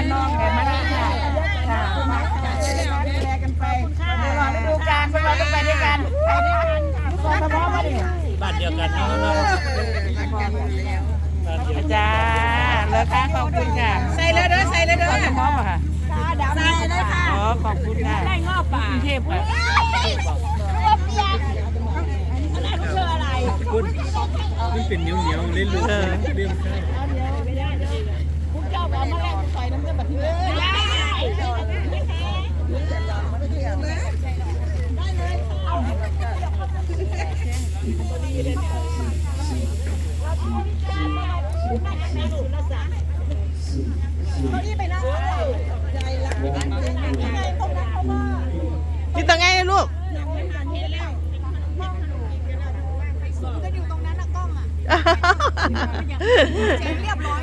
านน้องแกมาได้ค่ะค่ะดูแลกันไปเดี๋ยวรอฤดูกาลพวกเราต้องไปด้วยกันไปด้วยกันกทมมดิบ้านเดียวกันเนาะเนะบ้านเดียวกันจ้าแล้วค่ะขอบคุณค่ะใส่เลยเด้อใส่เลยเด้อกทมป่ะค่ะใส่เลยค่ะอ๋อขอบคุณค่ะได้งอบป่ากรุงเทพค่ะคุณมันเป็นเหนียวเหนียวเล่นลูกเรื่องใช่ กินตังไงลูกจะอยู่ตรงนั้นนะกล้องอะเรียบร้อย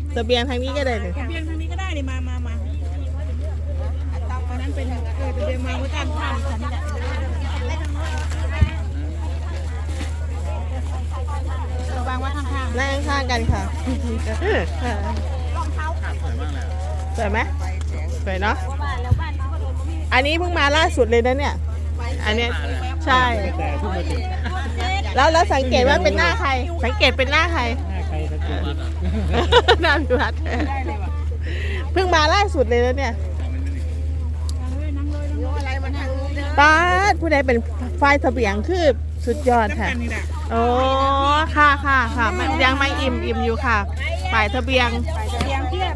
เสบียงทางนี้ก็ได้เลยเบียงทางนี้ก็ได้เลยมามามาตามนั้นเป็นเออเป็นเบียงมาไว้ตามทางฉันนี่แหละระวังว่าทางทางนั่งข้างกันค่ะสวยไหมสวยเนาะอันนี้เพิ่งมาล่าสุดเลยนะเนี่ย อันนี้ใช่ แล้วแล้วสังเกตว่าเป็นหน้าใคร สังเกตเป็นหน้าใคร น้าพิวัตรเพิ่งมาล่าสุดเลยแล้วเนี่ยป้าดผู้ใดเป็นฝ่ายเสบียงคือสุดยอดค่ะ โอ้ค่ะค่ะค่ะมันยังไม่อิ่มอิ่มอยู่ค่ะฝ่ายเสบียงเบียงเทียบ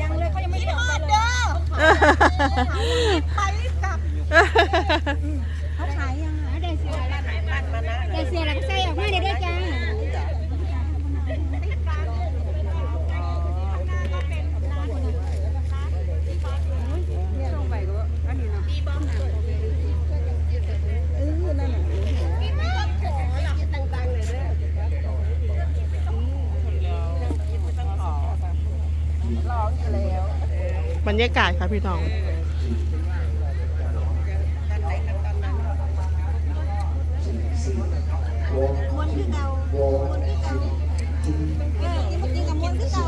ยังเลยเขายังไม่ได้ออกเด้อไปกลับเขาขายยังได้เสียได้เสียแล้วก็ใส่ออกมาได้ด้วยจ้า บรรยากาศค่ะพี่น้องมวนคือเกามวนคือเกาเออที่มันจริงกับมวนคือเก่า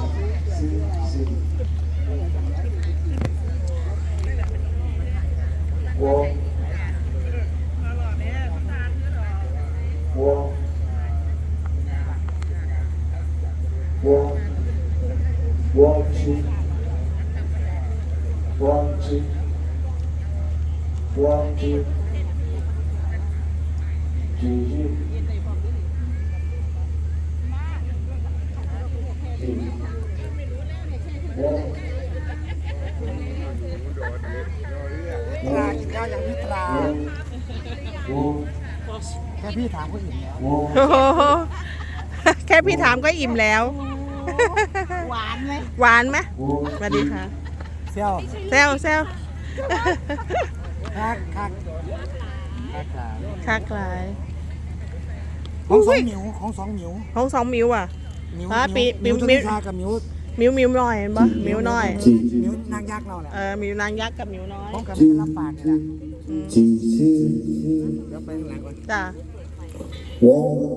ตรากินข้าวอย่างพี่ตราแค่พี่ถามก็อิ่มแล้วโอ้โหแค่พี่ถามก็อิ่มแล้ว หวานไหมหวานไหมสวัสดีค่ะเซี่ยวแซวแซวคักคักคักหลายคักหลายของสองหมิวของสองหมิวห้องสองมิวอะหมิวอ่าปีหมิวหมิวตุนิชากับหมิวมิวมิวน้อยเห็นปะมิวน้อยหมิวนางยักษ์เราแหละเออมิวนางยักษ์กับมิวน้อยผมกับไม่ได้รับปากเลยนะอืมเดี๋ยวไปข้างหลังก่อนจ้า One,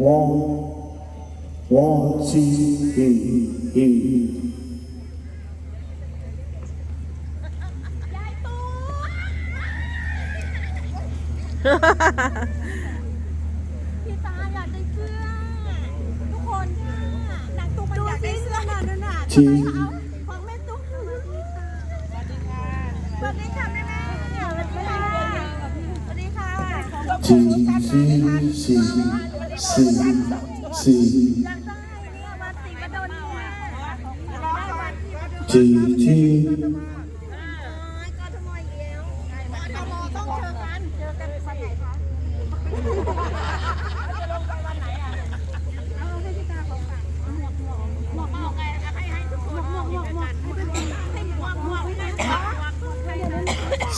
One, one, two, three, three. พี่ตาอยากได้เสื้อทุกคนค่ะหนังตุ๊กมันอยากได้เสื้อน่ะนั่นน่ะจริง ของแม่ตุ๊กสวัสดีค่ะสวัสดีค่ะแม่แม่สวัสดีค่ะสวัสดีค่ะ Two, two, three. สี่สี่จีจี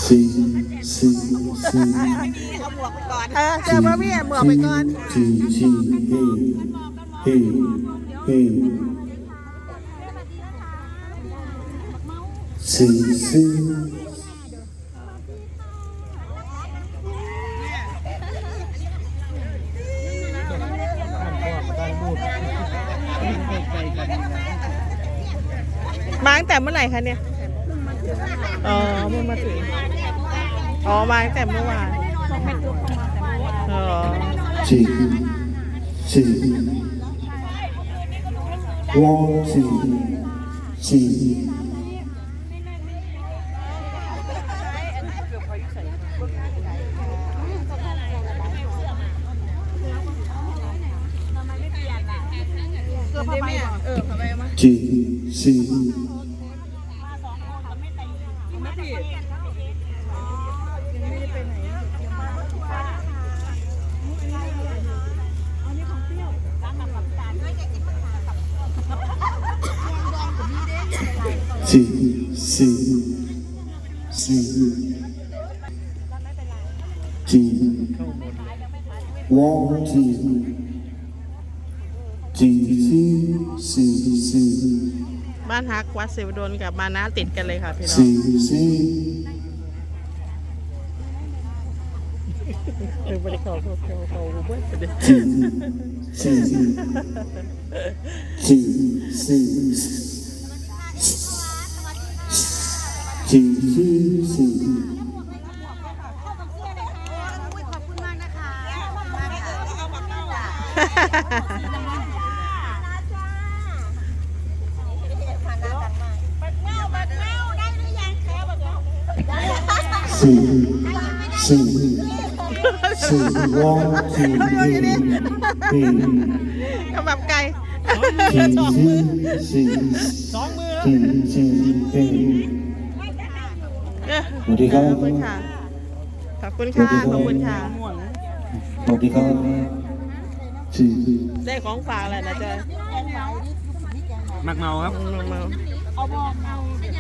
สี่สี่สี่ หมวกไปก่อนเออเจอพ่อพี่หมวกไปก่อนทีทีเฮ้เฮ้เฮ้สี่สี่มาตั้งแต่เมื่อไหร่คะเนี่ย อ๋อเมื่อมาถึง อ๋อมาตั้งแต่เมื่อวาน อ๋อสี่สี่ one two สี่เกือบไปเออไปมา สี่สี่สี่สี่สี่จีวอจีจีสี่สี่สี่บ้านฮักวัดเสวดลกับมานะติดกันเลยค่ะพี่น้องสี่สี่ เออไปเขาเขาเขาเขาเบิ้ลไปเลยจีสี่จีสี่จีสี่สี่ อบคุณมากนะคะมาเออเอาบักเก้าอะบักเก้าบักเก้าได้หรือยังสี่สี่สี่กระบับไก่สี่สี่สี่สี่สี่เออสวัสดีครัขบอบคุณค่ะ ขอบคุณค่ะ ขอบคุณค่ะสวัสดีครับสี่ได้ของฝากแล้วนะจ๊ะมักเมาครับมามา